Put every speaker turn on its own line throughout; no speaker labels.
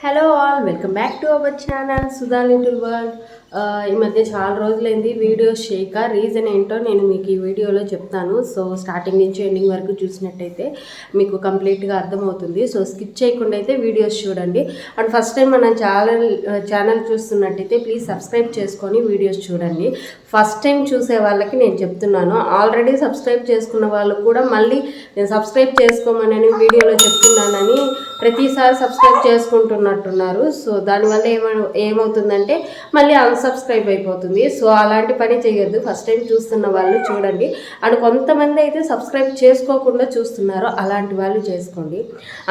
Hello all, welcome back to our channel Sudan Little World. ఈ మధ్య చాలా రోజులైంది. వీడియోస్ చేయక రీజన్ ఏంటో నేను మీకు ఈ వీడియోలో చెప్తాను. సో స్టార్టింగ్ నుంచి ఎండింగ్ వరకు చూసినట్టయితే మీకు కంప్లీట్గా అర్థమవుతుంది. సో స్కిప్ చేయకుండా అయితే వీడియోస్ చూడండి. అండ్ ఫస్ట్ టైం మన ఛానల్ ఛానల్ చూస్తున్నట్టయితే ప్లీజ్ సబ్స్క్రైబ్ చేసుకొని వీడియోస్ చూడండి. ఫస్ట్ టైం చూసే వాళ్ళకి నేను చెప్తున్నాను. ఆల్రెడీ సబ్స్క్రైబ్ చేసుకున్న వాళ్ళు కూడా మళ్ళీ నేను సబ్స్క్రైబ్ చేసుకోమని వీడియోలో చెప్తున్నానని ప్రతిసారి సబ్స్క్రైబ్ చేసుకుంటున్నట్టున్నారు. సో దానివల్ల ఏమ ఏమవుతుందంటే మళ్ళీ అన్సబ్స్క్రైబ్ అయిపోతుంది. సో అలాంటి పని చేయొద్దు. ఫస్ట్ టైం చూస్తున్న వాళ్ళు చూడండి. అండ్ కొంతమంది అయితే సబ్స్క్రైబ్ చేసుకోకుండా చూస్తున్నారో. అలాంటి వాళ్ళు చేసుకోండి.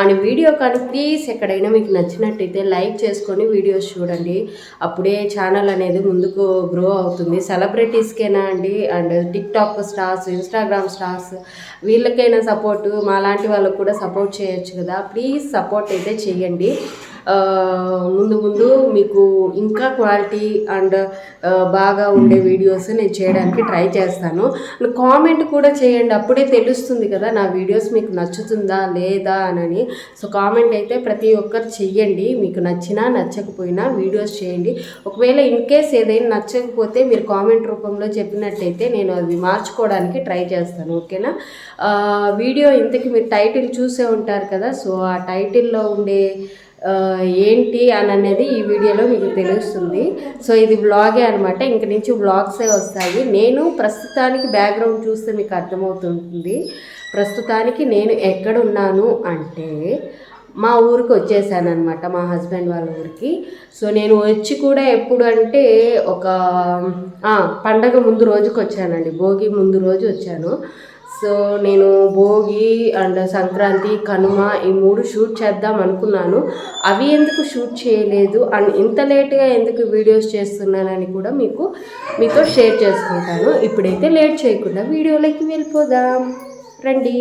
అండ్ వీడియో కానీ ప్లీజ్ ఎక్కడైనా మీకు నచ్చినట్టయితే లైక్ చేసుకొని వీడియోస్ చూడండి. అప్పుడే ఛానల్ అనేది ముందుకు గ్రో అవుతుంది. సెలబ్రిటీస్కేనా అండి? And TikTok stars Instagram stars వీళ్ళకైనా support మా లాంటి వాళ్ళకు కూడా సపోర్ట్ చేయొచ్చు కదా. ప్లీజ్ సపోర్ట్ అయితే చేయండి. ముందు ముందు మీకు ఇంకా క్వాలిటీ అండ్ బాగా ఉండే వీడియోస్ నేను చేయడానికి ట్రై చేస్తాను. కామెంట్ కూడా చేయండి. అప్పుడే తెలుస్తుంది కదా నా వీడియోస్ మీకు నచ్చుతుందా లేదా అని సో కామెంట్ అయితే ప్రతి ఒక్కరు చెయ్యండి. మీకు నచ్చినా నచ్చకపోయినా వీడియోస్ చేయండి. ఒకవేళ ఇన్ కేస్ ఏదైనా నచ్చకపోతే మీరు కామెంట్ రూపంలో చెప్పినట్టయితే నేను అది మార్చుకోవడానికి ట్రై చేస్తాను. ఓకేనా? వీడియో ఇంతకి మీరు టైటిల్ చూసే ఉంటారు కదా సో ఆ టైటిల్లో ఉండే ఏంటి అని అనేది ఈ వీడియోలో మీకు తెలుస్తుంది. సో ఇది వ్లాగే అనమాట ఇంక నుంచి బ్లాగ్సే వస్తాయి. నేను ప్రస్తుతానికి బ్యాక్గ్రౌండ్ చూస్తే మీకు అర్థమవుతుంది ప్రస్తుతానికి నేను ఎక్కడున్నాను అంటే మా ఊరికి వచ్చేసాను అనమాట మా హస్బెండ్ వాళ్ళ ఊరికి. సో నేను వచ్చి కూడా ఎప్పుడు అంటే ఒక పండగ ముందు రోజుకి వచ్చానండి భోగి ముందు రోజు వచ్చాను. సో నేను భోగి అండ్ సంక్రాంతి కనుమ ఈ మూడు షూట్ చేద్దాం అనుకున్నాను. అవి ఎందుకు షూట్ చేయలేదు అండ్ ఇంత లేట్గా ఎందుకు వీడియోస్ చేస్తున్నానని కూడా మీకు మీతో షేర్ చేసుకుంటాను. ఇప్పుడైతే లేట్ చేయకుండా వీడియోలోకి వెళ్ళిపోదాం. రండి.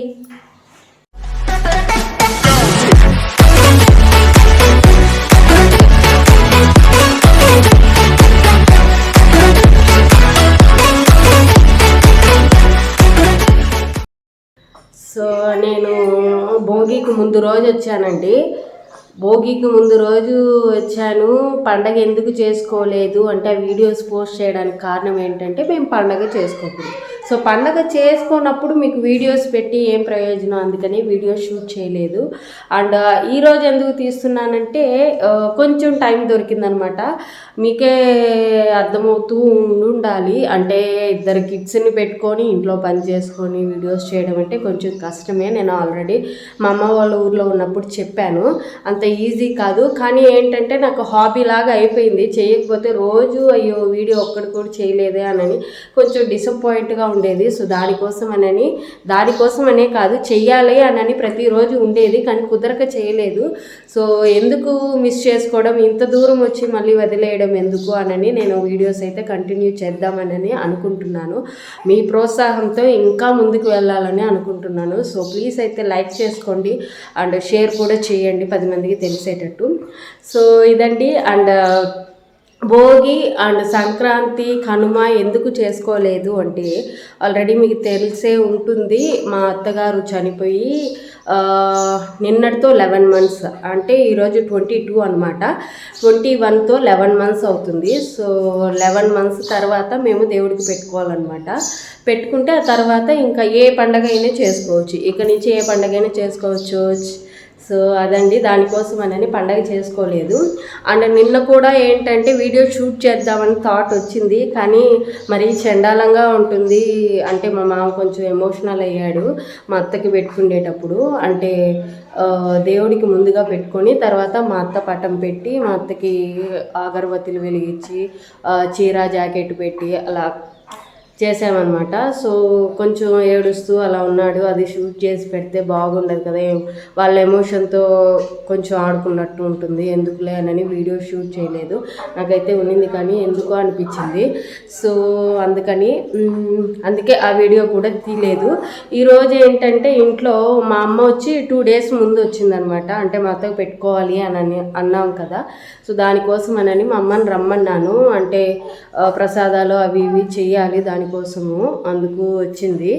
సో నేను భోగికి ముందు రోజు వచ్చానండి. భోగికి ముందు రోజు వచ్చాను. పండగ ఎందుకు చేసుకోలేదు అంటే ఆ వీడియోస్ పోస్ట్ చేయడానికి కారణం ఏంటంటే మేము పండగ చేసుకోకూడదు. సో పండగ చేసుకున్నప్పుడు మీకు వీడియోస్ పెట్టి ఏం ప్రయోజనం? అందుకని వీడియో షూట్ చేయలేదు. అండ్ ఈరోజు ఎందుకు తీస్తున్నానంటే కొంచెం టైం దొరికిందనమాట. మీకే అర్థమవుతూ ఉండాలి అంటే ఇద్దరు కిడ్స్ని పెట్టుకొని ఇంట్లో పని చేసుకొని వీడియోస్ చేయడం అంటే కొంచెం కష్టమే. నేను ఆల్రెడీ మా అమ్మ వాళ్ళ ఊర్లో ఉన్నప్పుడు చెప్పాను. అంత ఈజీ కాదు. కానీ ఏంటంటే నాకు హాబీ లాగా అయిపోయింది. చేయకపోతే రోజు అయ్యో వీడియో ఒక్కటి కూడా చేయలేదే అని కొంచెం డిసప్పాయింట్గా ఉండేది. సో దానికోసం అనని దానికోసం అనే కాదు చెయ్యాలి అనని ప్రతిరోజు ఉండేది కానీ కుదరక చేయలేదు. సో ఎందుకు మిస్ చేసుకోవడం? ఇంత దూరం వచ్చి మళ్ళీ వదిలేయడం ఎందుకు అనని నేను వీడియోస్ అయితే కంటిన్యూ చేద్దామనని అనుకుంటున్నాను. మీ ప్రోత్సాహంతో ఇంకా ముందుకు వెళ్ళాలని అనుకుంటున్నాను. సో ప్లీజ్ అయితే లైక్ చేసుకోండి అండ్ షేర్ కూడా చేయండి పది మందికి తెలిసేటట్టు. సో ఇదండి. అండ్ భోగి అండ్ సంక్రాంతి కనుమ ఎందుకు చేసుకోలేదు అంటే ఆల్రెడీ మీకు తెలిసే ఉంటుంది. మా అత్తగారు చనిపోయి నిన్నటితో లెవెన్ మంత్స్ అంటే ఈరోజు ట్వంటీ టూ అనమాట ట్వంటీ వన్తో లెవెన్ మంత్స్ అవుతుంది. సో లెవెన్ మంత్స్ తర్వాత మేము దేవుడికి పెట్టుకోవాలన్నమాట. పెట్టుకుంటే ఆ తర్వాత ఇంకా ఏ పండగ అయినా చేసుకోవచ్చు. ఇక నుంచి ఏ పండగ అయినా చేసుకోవచ్చు. సో అదండి దానికోసం అని పండగ చేసుకోలేదు. అండ్ నిన్న కూడా ఏంటంటే వీడియో షూట్ చేద్దామని థాట్ వచ్చింది కానీ మరీ చండాలంగా ఉంటుంది. అంటే మా మామ కొంచెం ఎమోషనల్ అయ్యాడు మా అత్తకి పెట్టుకునేటప్పుడు. అంటే దేవుడికి ముందుగా పెట్టుకొని తర్వాత మా అత్త పటం పెట్టి మా అత్తకి అగరబత్తులు వెలిగించి చీర జాకెట్ పెట్టి అలా చేసామన్నమాట సో కొంచెం ఏడుస్తూ అలా ఉన్నాడు. అది షూట్ చేసి పెడితే బాగుండదు కదా వాళ్ళ ఎమోషన్తో కొంచెం ఆడుకున్నట్టు ఉంటుంది. ఎందుకులే అని వీడియో షూట్ చేయలేదు. నాకైతే ఉన్నింది కానీ ఎందుకో అనిపించింది. సో అందుకని అందుకే ఆ వీడియో కూడా తీయలేదు ఈరోజు ఏంటంటే ఇంట్లో మా అమ్మ వచ్చి టూ డేస్ ముందు వచ్చిందనమాట అంటే మా అత్తకు పెట్టుకోవాలి అని అన్నాం కదా. సో దానికోసం అనని మా అమ్మని రమ్మన్నాను. అంటే ప్రసాదాలు అవి ఇవి చేయాలి దాని దానికోసము అందుకు వచ్చింది.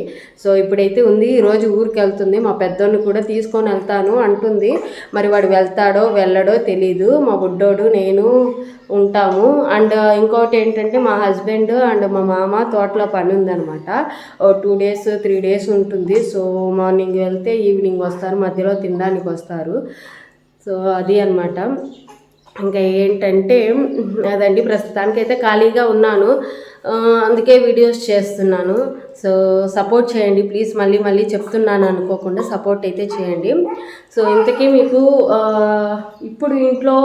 సో ఇప్పుడైతే ఉంది. ఈరోజు ఊరికి వెళ్తుంది. మా పెద్దోడిని కూడా తీసుకొని వెళ్తాను అంటుంది. మరి వాడు వెళ్తాడో వెళ్ళడో తెలీదు. మా బుడ్డోడు నేను ఉంటాము. అండ్ ఇంకోటి ఏంటంటే మా హస్బెండ్ అండ్ మా మామ తోటలో పని ఉందనమాట ఓ టూ డేస్ త్రీ డేస్ ఉంటుంది. సో మార్నింగ్ వెళ్తే ఈవినింగ్ వస్తారు. మధ్యలో తినడానికి వస్తారు. సో అది అనమాట ఇంకా ఏంటంటే అదండి. ప్రస్తుతానికైతే ఖాళీగా ఉన్నాను. అందుకే వీడియోస్ చేస్తున్నాను. సో సపోర్ట్ చేయండి. ప్లీజ్ మళ్ళీ మళ్ళీ చెప్తున్నాను అనుకోకుండా సపోర్ట్ అయితే చేయండి. సో ఇంతకీ మీకు ఇప్పుడు ఇంట్లో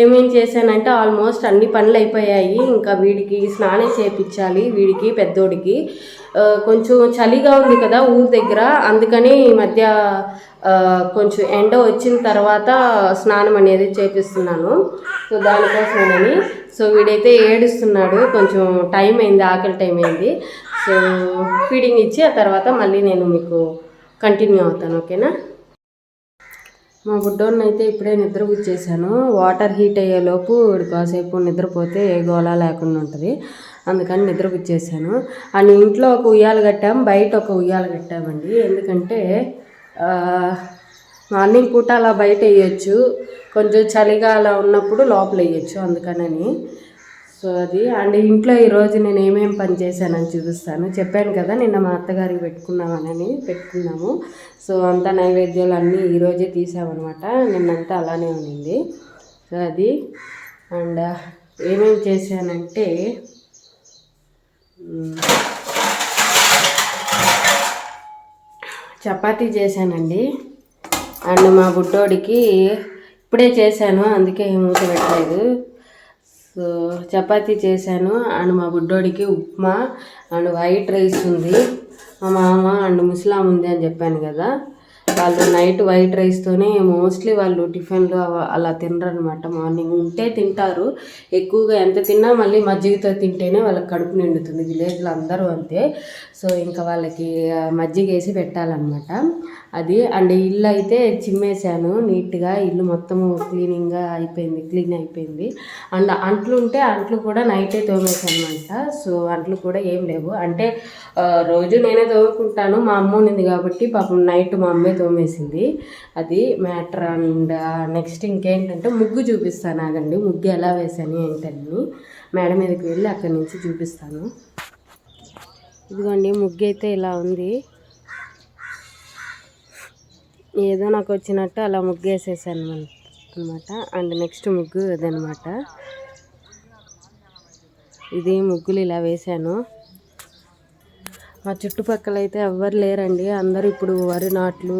ఏమేం చేశానంటే ఆల్మోస్ట్ అన్ని పనులు అయిపోయాయి. ఇంకా వీడికి స్నానం చేయించాలి వీడికి పెద్దోడికి. కొంచెం చలిగా ఉంది కదా ఊరి దగ్గర. అందుకని ఈ మధ్య కొంచెం ఎండ వచ్చిన తర్వాత స్నానం అనేది చేపిస్తున్నాను. సో దానికోసమేనని. సో వీడైతే ఏడుస్తున్నాడు. కొంచెం టైం అయింది ఆకలి టైం అయింది. సో ఫీడింగ్ ఇచ్చి ఆ తర్వాత మళ్ళీ నేను మీకు కంటిన్యూ అవుతాను ఓకేనా? మా బుడ్డోడిని అయితే ఇప్పుడే నిద్ర వచ్చేసాను వాటర్ హీట్ అయ్యేలోపు కాసేపు నిద్రపోతే ఏ గోళ లేకుండా ఉంటుంది. అందుకని నిద్ర పుచ్చేసాను అండ్ ఇంట్లో ఒక ఉయ్యాలు కట్టాం బయట ఒక ఉయ్యాలు కట్టామండి. ఎందుకంటే మార్నింగ్ పూట అలా బయట వేయచ్చు. కొంచెం చలిగా అలా ఉన్నప్పుడు లోపల వేయచ్చు. అందుకనని సో అది అండ్ ఇంట్లో ఈరోజు నేను ఏమేమి పని చేశానని చూపిస్తాను. చెప్పాను కదా నిన్న మా అత్తగారికి పెట్టుకున్నామని పెట్టుకున్నాము. సో అంతా నైవేద్యాలు అన్నీ ఈరోజే తీసామన్నమాట. నిన్నంతా అలానే ఉన్నింది సో అది. అండ్ ఏమేం చేశానంటే చపాతీ చేశానండి. అండ్ మా బుడ్డోడికి ఇప్పుడే చేశాను అందుకే మూత పెట్టలేదు. సో చపాతీ చేశాను అండ్ మా బుడ్డోడికి ఉప్మా అండ్ వైట్ రైస్ ఉంది. మా మామ అండ్ ముస్లాం ఉంది అని చెప్పాను కదా. వాళ్ళు నైట్ వైట్ రైస్తోనే మోస్ట్లీ వాళ్ళు టిఫిన్లు అవ- అలా తినరు అనమాట మార్నింగ్ ఉంటే తింటారు. ఎక్కువగా ఎంత తిన్నా మళ్ళీ మజ్జిగతో తింటేనే వాళ్ళకి కడుపు నిండుతుంది. విలేజ్లో అందరూ అంతే. సో ఇంకా వాళ్ళకి మజ్జిగ వేసి పెట్టాలన్నమాట. అది అండ్ ఇల్లు అయితే చిమ్మేశాను. నీట్గా ఇల్లు మొత్తము క్లీనింగ్గా అయిపోయింది క్లీన్ అయిపోయింది. అండ్ అంట్లు ఉంటే అంట్లు కూడా నైటే తోమేశాను అనమాట సో అంట్లు కూడా ఏం లేవు. అంటే రోజు నేనే తోముకుంటాను. మా అమ్మ ఉన్నింది కాబట్టి పాపం నైట్ మా అమ్మే తోమేసింది. అది మ్యాటర్ అండ్ నెక్స్ట్ ఇంకేంటంటే ముగ్గు చూపిస్తాను. ఆగండి ముగ్గు ఎలా వేసాను ఏంటని మేడ మీదకి వెళ్ళి అక్కడి నుంచి చూపిస్తాను. ఇదిగోండి ముగ్గు అయితే ఇలా ఉంది. ఏదో నాకు వచ్చినట్టు అలా ముగ్గు వేసేసాను అనమాట అండ్ నెక్స్ట్ ముగ్గు ఇదనమాట ఇది ముగ్గులు ఇలా వేశాను. మా చుట్టుపక్కల అయితే ఎవ్వరు లేరండి. అందరూ ఇప్పుడు వరి నాట్లు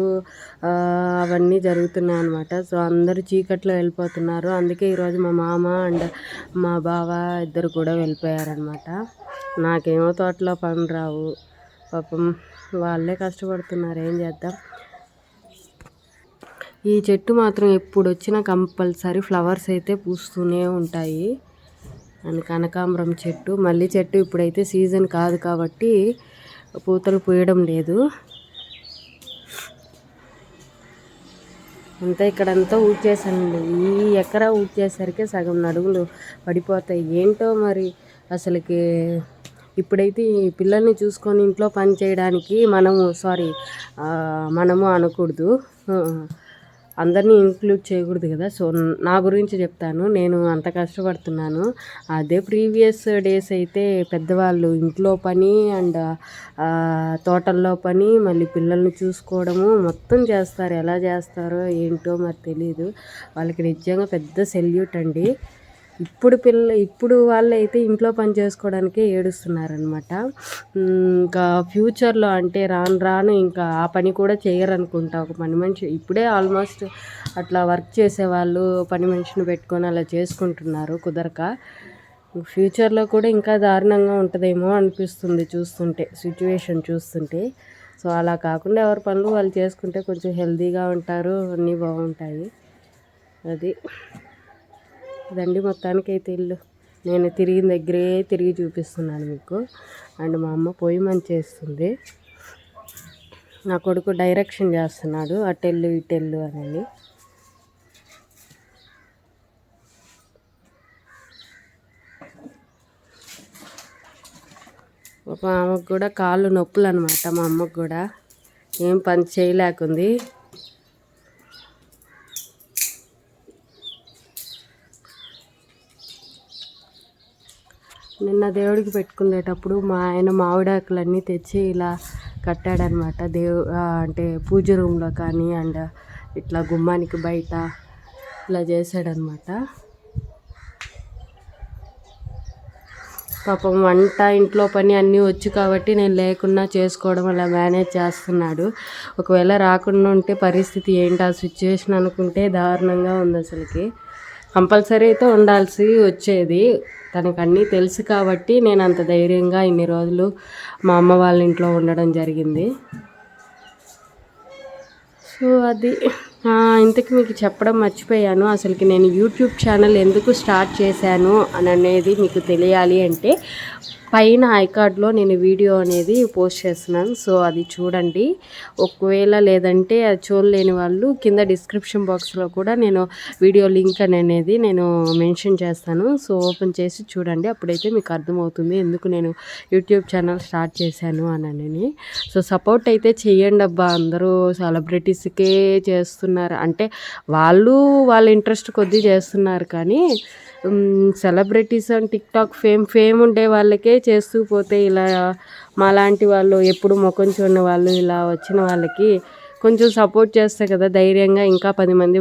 అవన్నీ జరుగుతున్నాయి అనమాట సో అందరూ చీకట్లో వెళ్ళిపోతున్నారు. అందుకే ఈరోజు మా మామ అండ్ మా బావ ఇద్దరు కూడా వెళ్ళిపోయారనమాట నాకేమో తోటలో పని రావు. పాపం వాళ్ళే కష్టపడుతున్నారు. ఏం చేద్దాం? ఈ చెట్టు మాత్రం ఎప్పుడు వచ్చినా కంపల్సరీ ఫ్లవర్స్ అయితే పూస్తూనే ఉంటాయి. అండ్ కనకాంబరం చెట్టు. మళ్ళీ చెట్టు ఇప్పుడైతే సీజన్ కాదు కాబట్టి పూతలు పూయడం లేదు. అంతా ఇక్కడంతా ఊడ్చేసానండి ఈ ఎకరా ఊడ్చేసరికి సగం నడుగులు పడిపోతాయి. ఏంటో మరి అసలుకి ఇప్పుడైతే ఈ పిల్లల్ని చూసుకొని ఇంట్లో పని చేయడానికి మనము సారీ మనము అనకూడదు. అందరినీ ఇంక్లూడ్ చేయకూడదు కదా. సో నా గురించి చెప్తాను. నేను అంత కష్టపడుతున్నాను. అదే ప్రీవియస్ డేస్ అయితే పెద్దవాళ్ళు ఇంట్లో పని అండ్ తోటల్లో పని మళ్ళీ పిల్లల్ని చూసుకోవడము మొత్తం చేస్తారు. ఎలా చేస్తారో ఏంటో మరి తెలియదు వాళ్ళకి నిజంగా పెద్ద సెల్యూట్ అండి. ఇప్పుడు పిల్ల ఇప్పుడు వాళ్ళు అయితే ఇంట్లో పని చేసుకోవడానికే ఏడుస్తున్నారనమాట ఇంకా ఫ్యూచర్లో అంటే రాను రాను ఇంకా ఆ పని కూడా చేయరనుకుంటా. ఒక పని మనిషి ఇప్పుడే ఆల్మోస్ట్ అట్లా వర్క్ చేసేవాళ్ళు పని మనిషిని పెట్టుకొని అలా చేసుకుంటున్నారు కుదరక. ఫ్యూచర్లో కూడా ఇంకా దారుణంగా ఉంటుందేమో అనిపిస్తుంది చూస్తుంటే సిచ్యువేషన్ చూస్తుంటే. సో అలా కాకుండా ఎవరి పనులు వాళ్ళు చేసుకుంటే కొంచెం హెల్తీగా ఉంటారు అన్నీ బాగుంటాయి. అది. ఇదండి మొత్తానికి అయితే ఇల్లు. నేను తిరిగిన దగ్గరే తిరిగి చూపిస్తున్నాను మీకు. అండ్ మా అమ్మ పొయ్యి మంచి చేస్తుంది. నా కొడుకు డైరెక్షన్ చేస్తున్నాడు అటెల్లు ఇటెల్లు అని పాపం ఆమెకు కూడా కాళ్ళు నొప్పులు అనమాట మా అమ్మకు కూడా. ఏం పని చేయలేకుంది. నిన్న దేవుడికి పెట్టుకునేటప్పుడు మా ఆయన మామిడాకులన్నీ తెచ్చి ఇలా కట్టాడనమాట. దేవు అంటే పూజ రూమ్లో కానీ అండ్ ఇట్లా గుమ్మానికి బయట ఇలా చేశాడనమాట. పాపం వంట ఇంట్లో పని అన్నీ వచ్చు కాబట్టి నేను లేకున్నా చేసుకోవడం అలా మేనేజ్ చేస్తున్నాడు. ఒకవేళ రాకుండా ఉంటే పరిస్థితి ఏంటి? ఆ సిచ్యువేషన్ అనుకుంటే దారుణంగా ఉంది అసలుకి. కంపల్సరీ అయితే ఉండాల్సి వచ్చేది. తనకు అన్నీ తెలుసు కాబట్టి నేను అంత ధైర్యంగా ఇన్ని రోజులు మా అమ్మ వాళ్ళ ఇంట్లో ఉండడం జరిగింది. సో అది ఇంతకు మీకు చెప్పడం మర్చిపోయాను. అసలుకి నేను యూట్యూబ్ ఛానల్ ఎందుకు స్టార్ట్ చేశాను అని అనేది మీకు తెలియాలి అంటే పైన ఐకార్డ్లో నేను వీడియో అనేది పోస్ట్ చేస్తున్నాను. సో అది చూడండి. ఒకవేళ లేదంటే అది చూడలేని వాళ్ళు కింద డిస్క్రిప్షన్ బాక్స్లో కూడా నేను వీడియో లింక్ అనేది నేను మెన్షన్ చేస్తాను. సో ఓపెన్ చేసి చూడండి. అప్పుడైతే మీకు అర్థమవుతుంది ఎందుకు నేను యూట్యూబ్ ఛానల్ స్టార్ట్ చేశాను అని సో సపోర్ట్ అయితే చేయండి అబ్బా. అందరూ సెలబ్రిటీస్కే చేస్తున్నారు. అంటే వాళ్ళు వాళ్ళ ఇంట్రెస్ట్ కొద్దీ చేస్తున్నారు కానీ celebrities and TikTok fame fame ఉండే వాళ్ళకే చేస్తూ పోతే ఇలా మాలాంటి వాళ్ళు ఎప్పుడు ముఖం చూడని వాళ్ళు ఇలా వచ్చిన వాళ్ళకి కొంచెం సపోర్ట్ చేస్తే కదా ధైర్యంగా ఇంకా పది మంది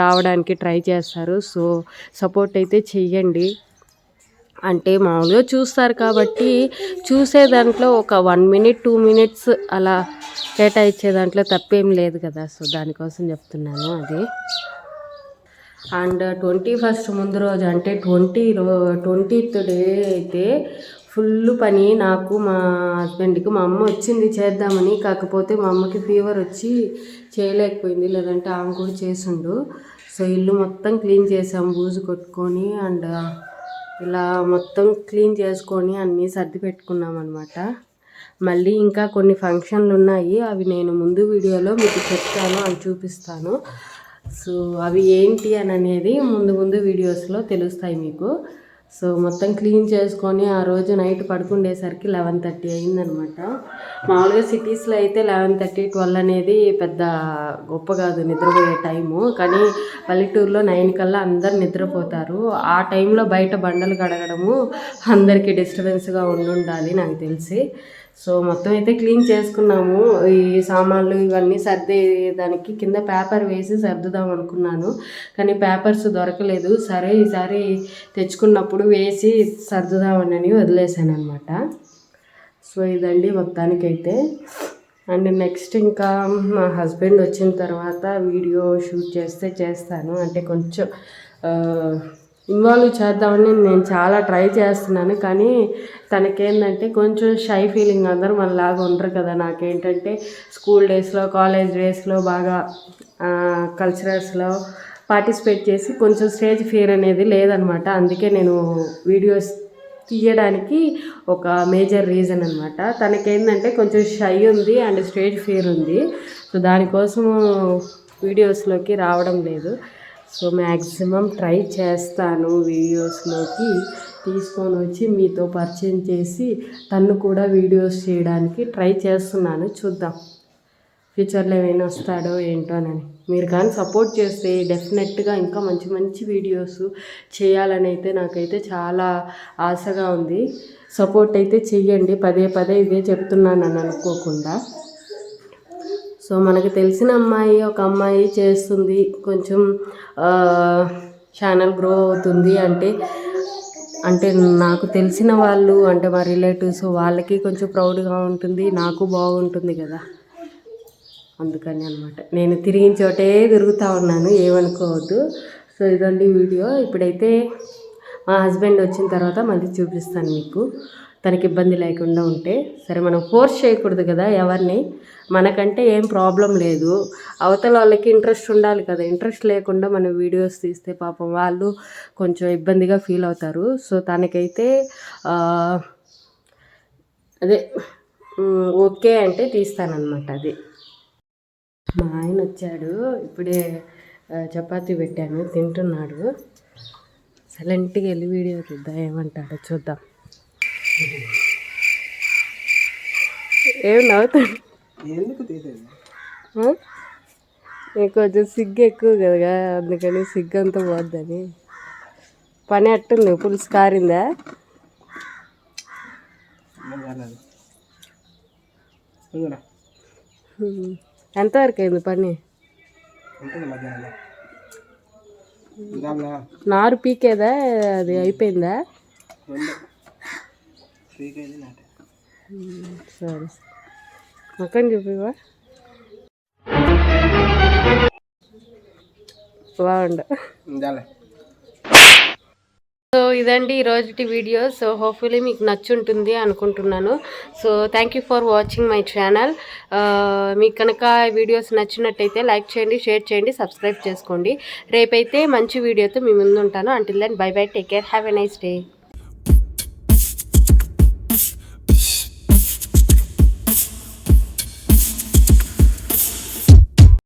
రావడానికి ట్రై చేస్తారు. సో సపోర్ట్ అయితే చెయ్యండి. అంటే మామూలుగా చూస్తారు కాబట్టి చూసే దాంట్లో ఒక వన్ మినిట్ టూ మినిట్స్ అలా కేటాయించే దాంట్లో తప్పేం లేదు కదా. సో దానికోసం చెప్తున్నాను అది. అండ్ ట్వంటీ ఫస్ట్ ముందు రోజు అంటే ట్వంటీ రో ట్వంటీత్ డే అయితే ఫుల్ పని నాకు మా హస్బెండ్కి. మా అమ్మ వచ్చింది చేద్దామని కాకపోతే మా అమ్మకి ఫీవర్ వచ్చి చేయలేకపోయింది లేదంటే ఆమె కూడా చేసిండు. సో ఇల్లు మొత్తం క్లీన్ చేసాము బూజు కొట్టుకొని అండ్ ఇలా మొత్తం క్లీన్ చేసుకొని అన్నీ సర్ది పెట్టుకున్నాం అనమాట మళ్ళీ ఇంకా కొన్ని ఫంక్షన్లు ఉన్నాయి అవి నేను ముందు వీడియోలో మీకు చెప్తాను అవి చూపిస్తాను. సో అవి ఏంటి అని అనేది ముందు ముందు వీడియోస్లో తెలుస్తాయి మీకు. సో మొత్తం క్లీన్ చేసుకొని ఆ రోజు నైట్ పడుకుండేసరికి లెవెన్ థర్టీ అయిందనమాట. మామూలుగా సిటీస్లో అయితే లెవెన్ థర్టీ ట్వెల్వ్ అనేది పెద్ద గొప్ప కాదు నిద్రపోయే టైము. కానీ పల్లెటూరులో నైన్ కల్లా అందరు నిద్రపోతారు. ఆ టైంలో బయట బండలు కడగడము అందరికీ డిస్టర్బెన్స్గా ఉండాలి నాకు తెలిసి. సో మొత్తం అయితే క్లీన్ చేసుకున్నాము. ఈ సామాన్లు ఇవన్నీ సర్దే దానికి కింద పేపర్ వేసి సర్దుదాం అనుకున్నాను. కానీ పేపర్స్ దొరకలేదు. సరే ఈసారి తెచ్చుకున్నప్పుడు వేసి సర్దుదామని వదిలేసాను అనమాట సో ఇదండి మొత్తానికైతే. అండ్ నెక్స్ట్ ఇంకా మా హస్బెండ్ వచ్చిన తర్వాత వీడియో షూట్ చేస్తే చేస్తాను. అంటే కొంచెం ఇన్వాల్వ్ చేద్దామని నేను చాలా ట్రై చేస్తున్నాను కానీ తనకేందంటే కొంచెం షై ఫీలింగ్ అందరూ మనలాగా ఉండరు కదా. నాకేంటంటే స్కూల్ డేస్లో కాలేజ్ డేస్లో బాగా కల్చరల్స్లో పార్టిసిపేట్ చేసి కొంచెం స్టేజ్ ఫియర్ అనేది లేదనమాట. అందుకే నేను వీడియోస్ తీయడానికి ఒక మేజర్ రీజన్ అనమాట. తనకేందంటే కొంచెం షై ఉంది అండ్ స్టేజ్ ఫియర్ ఉంది. సో దానికోసము వీడియోస్లోకి రావడం లేదు. సో మ్యాక్సిమం ట్రై చేస్తాను వీడియోస్లోకి. తీసుకొని వచ్చి మీతో పరిచయం చేసి తను కూడా వీడియోస్ చేయడానికి ట్రై చేస్తున్నాను. చూద్దాం. ఫ్యూచర్లో ఏమైనా వస్తాడో ఏంటోనని మీరు కానీ సపోర్ట్ చేస్తే డెఫినెట్గా ఇంకా మంచి మంచి వీడియోస్ చేయాలని అయితే నాకైతే చాలా ఆశగా ఉంది. సపోర్ట్ అయితే చెయ్యండి. పదే పదే ఇదే చెప్తున్నాను అని అనుకోకుండా. సో మనకు తెలిసిన అమ్మాయి ఒక అమ్మాయి చేస్తుంది. కొంచెం ఛానల్ గ్రో అవుతుంది అంటే అంటే నాకు తెలిసిన వాళ్ళు అంటే మా రిలేటివ్స్ వాళ్ళకి కొంచెం ప్రౌడ్గా ఉంటుంది. నాకు బాగుంటుంది కదా. అందుకని అనమాట నేను తిరిగిన చోటే తిరుగుతూ ఉన్నాను ఏమనుకోవద్దు. సో ఇదండి వీడియో. ఇప్పుడైతే మా హస్బెండ్ వచ్చిన తర్వాత మళ్ళీ చూపిస్తాను మీకు. తనకి ఇబ్బంది లేకుండా ఉంటే సరే మనం ఫోర్స్ చేయకూడదు కదా ఎవరిని? మనకంటే ఏం ప్రాబ్లం లేదు. అవతల వాళ్ళకి ఇంట్రెస్ట్ ఉండాలి కదా. ఇంట్రెస్ట్ లేకుండా మనం వీడియోస్ తీస్తే పాపం వాళ్ళు కొంచెం ఇబ్బందిగా ఫీల్ అవుతారు. సో తనకైతే అదే ఓకే అంటే తీస్తానన్నమాట అది. మా ఆయన వచ్చాడు. ఇప్పుడే చపాతి పెట్టాను. తింటున్నాడు. సైలెంట్గా వెళ్ళి వీడియో తీద్దాం ఏమంటాడో చూద్దాం. ఏం నవ్వుతాడు
ఎందుకు?
నీకు కొంచెం సిగ్గు ఎక్కువ కదా అందుకని సిగ్గు అంతా పోద్దని. పని అట్టుంది పులుసు కారిందా. ఎంతవరకు అయింది పని? నారు పీకేదా? అది అయిపోయిందా? సరే. చూపివా బాగుండ సో ఇదండి ఈరోజుటి వీడియో. సో హోప్ఫుల్లీ మీకు నచ్చుంటుంది అనుకుంటున్నాను. So thank you for watching my channel మీకు కనుక వీడియోస్ నచ్చినట్టయితే లైక్ చేయండి షేర్ చేయండి సబ్స్క్రైబ్ చేసుకోండి. రేపైతే మంచి వీడియోతో మీ ముందు ఉంటాను until then bye bye take care have a nice day